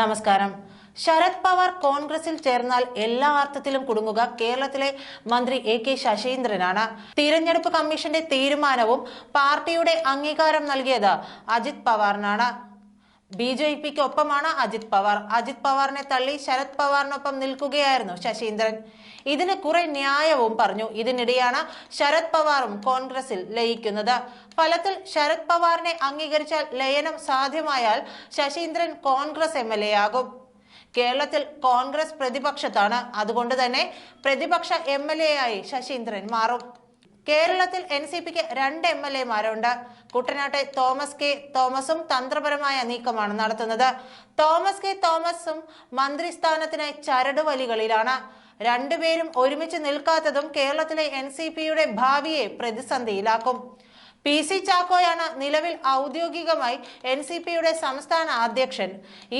നമസ്കാരം. ശരത് പവാർ കോൺഗ്രസിൽ ചേർന്നാൽ എല്ലാ അർത്ഥത്തിലും കുടുങ്ങുക കേരളത്തിലെ മന്ത്രി എ കെ ശശീന്ദ്രനാണ്. തിരഞ്ഞെടുപ്പ് കമ്മീഷന്റെ തീരുമാനവും പാർട്ടിയുടെ അംഗീകാരം നൽകിയത് അജിത് പവാറിനാണ്. ബി ജെ പിക്ക് ഒപ്പമാണ് അജിത് പവാർ. അജിത് പവാറിനെ തള്ളി ശരത് പവാറിനൊപ്പം നിൽക്കുകയായിരുന്നു ശശീന്ദ്രൻ. ഇതിന് കുറെ ന്യായവും പറഞ്ഞു. ഇതിനിടെയാണ് ശരത് പവാറും കോൺഗ്രസിൽ ലയിക്കുന്നത്. ഫലത്തിൽ ശരത് പവാറിനെ അംഗീകരിച്ചാൽ ലയനം സാധ്യമായാൽ Saseendran Congress M L A ആകും. കേരളത്തിൽ കോൺഗ്രസ് പ്രതിപക്ഷത്താണ്. അതുകൊണ്ട് തന്നെ പ്രതിപക്ഷ എം എൽ എ ആയി ശശീന്ദ്രൻ മാറും. കേരളത്തിൽ എൻ സി പിക്ക് രണ്ട് എം എൽ എമാരുണ്ട്. കുട്ടനാട്ടെ തോമസ് കെ തോമസും തന്ത്രപരമായ നീക്കമാണ് നടത്തുന്നത്. തോമസ് കെ തോമസും മന്ത്രിസ്ഥാനത്തിനായി ചരടുവലികളിലാണ്. രണ്ടുപേരും ഒരുമിച്ച് നിൽക്കാത്തതും കേരളത്തിലെ എൻ സി പിയുടെ ഭാവിയെ പ്രതിസന്ധിയിലാക്കും. പി സി ചാക്കോയാണ് നിലവിൽ ഔദ്യോഗികമായി എൻ സി പിയുടെ സംസ്ഥാന അധ്യക്ഷൻ.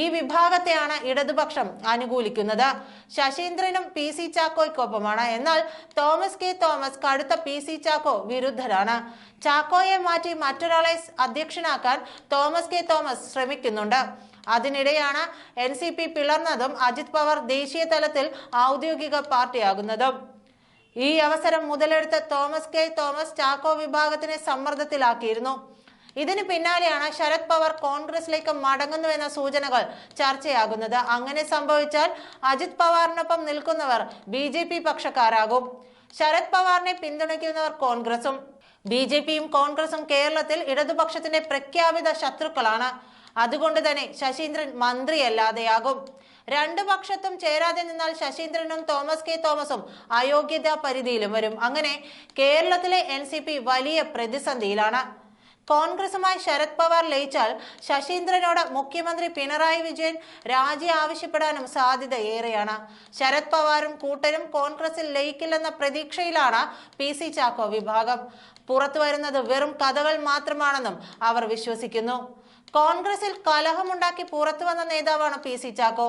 ഈ വിഭാഗത്തെയാണ് ഇടതുപക്ഷം അനുകൂലിക്കുന്നത്. ശശീന്ദ്രനും പി സി ചാക്കോയ്ക്കൊപ്പമാണ്. എന്നാൽ തോമസ് കെ തോമസ് കടുത്ത പി സി ചാക്കോ വിരുദ്ധരാണ്. ചാക്കോയെ മാറ്റി മറ്റൊരാളെ അധ്യക്ഷനാക്കാൻ തോമസ് കെ തോമസ് ശ്രമിക്കുന്നുണ്ട്. അതിനിടെയാണ് എൻ സി പി പിളർന്നതും അജിത് പവാർ ദേശീയ തലത്തിൽ ഔദ്യോഗിക പാർട്ടിയാകുന്നതും. ഈ അവസരം മുതലെടുത്ത തോമസ് കെ. തോമസ് ചാക്കോ വിഭാഗത്തിനെ സമ്മർദ്ദത്തിലാക്കിയിരുന്നു. ഇതിന് പിന്നാലെയാണ് ശരത് പവാർ കോൺഗ്രസിലേക്ക് മടങ്ങുന്നുവെന്ന സൂചനകൾ ചർച്ചയാകുന്നത്. അങ്ങനെ സംഭവിച്ചാൽ അജിത് പവാറിനൊപ്പം നിൽക്കുന്നവർ ബി ജെ പി പക്ഷക്കാരാകും. ശരത് പവാറിനെ പിന്തുണയ്ക്കുന്നവർ കോൺഗ്രസും. ബി ജെ പിയും കോൺഗ്രസും കേരളത്തിൽ ഇടതുപക്ഷത്തിന്റെ പ്രഖ്യാപിത ശത്രുക്കളാണ്. അതുകൊണ്ട് തന്നെ ശശീന്ദ്രൻ മന്ത്രിയല്ലാതെയാകും രണ്ടു പക്ഷത്തും ചേരാതെ നിന്നാൽ ശശീന്ദ്രനും തോമസ് കെ തോമസും അയോഗ്യതാ പരിധിയിലും വരും. അങ്ങനെ കേരളത്തിലെ എൻ വലിയ പ്രതിസന്ധിയിലാണ്. കോൺഗ്രസുമായി ശരത് പവാർ ലയിച്ചാൽ ശശീന്ദ്രനോട് മുഖ്യമന്ത്രി പിണറായി വിജയൻ രാജി ആവശ്യപ്പെടാനും സാധ്യത ഏറെയാണ് ശരത് പവാറും കൂട്ടരും കോൺഗ്രസിൽ ലയിക്കില്ലെന്ന പ്രതീക്ഷയിലാണ് പി സി ചാക്കോ വിഭാഗം. പുറത്തു വരുന്നത് വെറും കഥകൾ മാത്രമാണെന്നും അവർ വിശ്വസിക്കുന്നു. കോൺഗ്രസിൽ കലഹമുണ്ടാക്കി പുറത്തു വന്ന നേതാവാണ് പി സി ചാക്കോ.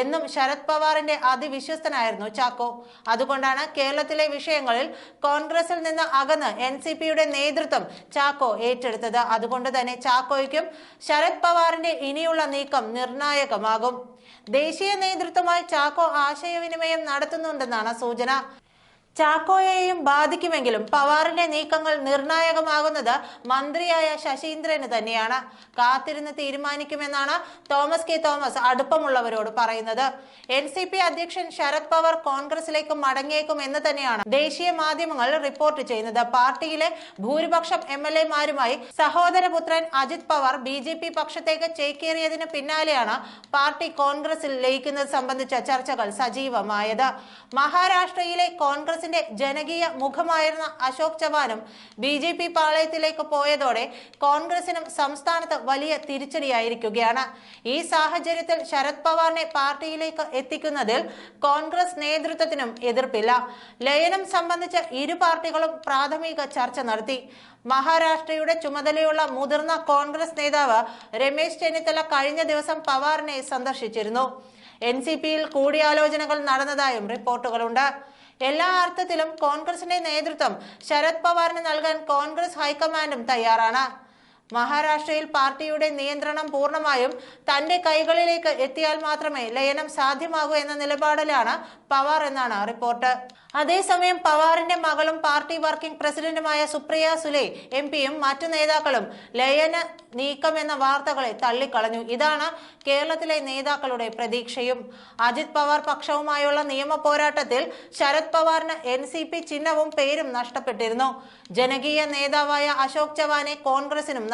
എന്നും ശരത് പവാറിന്റെ അതിവിശ്വസ്തനായിരുന്നു ചാക്കോ. അതുകൊണ്ടാണ് കേരളത്തിലെ വിഷയങ്ങളിൽ കോൺഗ്രസിൽ നിന്ന് അകന്ന് എൻ സി പിയുടെ നേതൃത്വം ചാക്കോ ഏറ്റെടുത്തത്. അതുകൊണ്ട് തന്നെ ചാക്കോയ്ക്കും ശരത് പവാറിന്റെ ഇനിയുള്ള നീക്കം നിർണായകമാകും. ദേശീയ നേതൃത്വമായി ചാക്കോ ആശയവിനിമയം നടത്തുന്നുണ്ടെന്നാണ് സൂചന. ചാക്കോയെയും ബാധിക്കുമെങ്കിലും പവാറിന്റെ നീക്കങ്ങൾ നിർണായകമാകുന്നത് മന്ത്രിയായ ശശീന്ദ്രന് തന്നെയാണ്. കാത്തിരുന്ന് തീരുമാനിക്കുമെന്നാണ് തോമസ് കെ തോമസ് അടുപ്പമുള്ളവരോട് പറയുന്നത്. എൻ സി പി അധ്യക്ഷൻ ശരത് പവാർ കോൺഗ്രസിലേക്ക് മടങ്ങിയേക്കും എന്ന് തന്നെയാണ് ദേശീയ മാധ്യമങ്ങൾ റിപ്പോർട്ട് ചെയ്യുന്നത്. പാർട്ടിയിലെ ഭൂരിപക്ഷം എം എൽ എമാരുമായി സഹോദരപുത്രൻ Ajit Pawar B J P പക്ഷത്തേക്ക് ചേക്കേറിയതിന് പിന്നാലെയാണ് പാർട്ടി കോൺഗ്രസിൽ ലയിക്കുന്നത് സംബന്ധിച്ച ചർച്ചകൾ സജീവമായത്. മഹാരാഷ്ട്രയിലെ കോൺഗ്രസിന്റെ ജനകീയ മുഖമായിരുന്ന അശോക് ചവാനും ബി ജെ പി പാളയത്തിലേക്ക് പോയതോടെ കോൺഗ്രസിനും സംസ്ഥാനത്ത് വലിയ തിരിച്ചടിയായിരിക്കുകയാണ്. ഈ സാഹചര്യത്തിൽ ശരത് പവാറിനെ പാർട്ടിയിലേക്ക് എത്തിക്കുന്നതിൽ കോൺഗ്രസ് നേതൃത്വത്തിനും എതിർപ്പില്ല. ലയനം സംബന്ധിച്ച് ഇരു പാർട്ടികളും പ്രാഥമിക ചർച്ച നടത്തി. മഹാരാഷ്ട്രയുടെ ചുമതലയുള്ള മുതിർന്ന കോൺഗ്രസ് നേതാവ് രമേശ് ചെന്നിത്തല കഴിഞ്ഞ ദിവസം പവാറിനെ സന്ദർശിച്ചിരുന്നു. എൻ സി പിയിൽ കൂടിയാലോചനകൾ നടന്നതായും റിപ്പോർട്ടുകളുണ്ട്. എല്ലാ അർത്ഥത്തിലും കോൺഗ്രസിന്റെ നേതൃത്വം ശരത് പവാറിന് നൽകാൻ കോൺഗ്രസ് ഹൈക്കമാൻഡും തയ്യാറാണ്. മഹാരാഷ്ട്രയിൽ പാർട്ടിയുടെ നിയന്ത്രണം പൂർണമായും തന്റെ കൈകളിലേക്ക് എത്തിയാൽ മാത്രമേ ലയനം സാധ്യമാകൂ എന്ന നിലപാടിലാണ് പവാർ എന്നാണ് റിപ്പോർട്ട്. അതേസമയം പവാറിന്റെ മകളും പാർട്ടി വർക്കിംഗ് പ്രസിഡന്റുമായ സുപ്രിയ സുലെ എം പിയും മറ്റു നേതാക്കളും ലയന നീക്കം എന്ന വാർത്തകളെ തള്ളിക്കളഞ്ഞു. ഇതാണ് കേരളത്തിലെ നേതാക്കളുടെ പ്രതീക്ഷയും. അജിത് പവാർ പക്ഷവുമായുള്ള നിയമ പോരാട്ടത്തിൽ ശരത് പവാറിന് എൻ സി പി ചിഹ്നവും പേരും നഷ്ടപ്പെട്ടിരുന്നു. ജനകീയ നേതാവായ അശോക് ചവാനെ കോൺഗ്രസിനും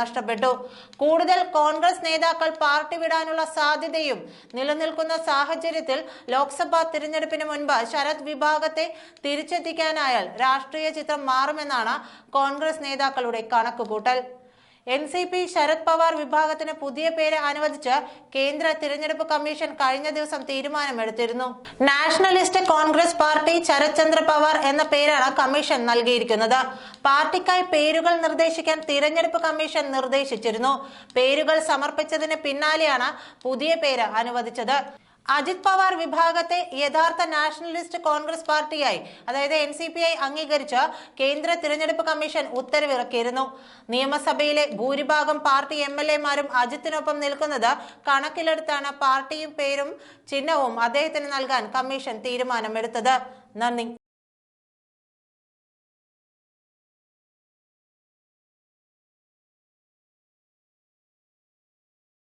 കൂടുതൽ കോൺഗ്രസ് നേതാക്കൾ പാർട്ടി വിടാനുള്ള സാധ്യതയും നിലനിൽക്കുന്ന സാഹചര്യത്തിൽ ലോക്സഭാ തിരഞ്ഞെടുപ്പിന് മുൻപ് ശരത് വിഭാഗത്തെ തിരിച്ചെത്തിക്കാനായാൽ രാഷ്ട്രീയ ചിത്രം മാറുമെന്നാണ് കോൺഗ്രസ് നേതാക്കളുടെ കണക്കുകൂട്ടൽ. N C P Sharad Pawar വിഭാഗത്തിന് പുതിയ പേര് അനുവദിച്ച് കേന്ദ്ര തിരഞ്ഞെടുപ്പ് കമ്മീഷൻ കഴിഞ്ഞ ദിവസം തീരുമാനമെടുത്തിരുന്നു. നാഷണലിസ്റ്റ് കോൺഗ്രസ് പാർട്ടി ശരത് ചന്ദ്ര പവാർ എന്ന പേരാണ് കമ്മീഷൻ നൽകിയിരിക്കുന്നത്. പാർട്ടിക്കായി പേരുകൾ നിർദ്ദേശിക്കാൻ തിരഞ്ഞെടുപ്പ് കമ്മീഷൻ നിർദ്ദേശിച്ചിരുന്നു. പേരുകൾ സമർപ്പിച്ചതിന് പിന്നാലെയാണ് പുതിയ പേര് അനുവദിച്ചത്. അജിത് പവാർ വിഭാഗത്തെ യഥാർത്ഥ നാഷണലിസ്റ്റ് കോൺഗ്രസ് പാർട്ടിയായി അതായത് എൻ സി പി ഐ അംഗീകരിച്ച് കേന്ദ്ര തിരഞ്ഞെടുപ്പ് കമ്മീഷൻ ഉത്തരവിറക്കിയിരുന്നു. നിയമസഭയിലെ ഭൂരിഭാഗം പാർട്ടി എം എൽ എമാരും അജിത്തിനൊപ്പം നിൽക്കുന്നത് കണക്കിലെടുത്താണ് പാർട്ടിയും പേരും ചിഹ്നവും അദ്ദേഹത്തിന് നൽകാൻ കമ്മീഷൻ തീരുമാനമെടുത്തത്. നന്ദി.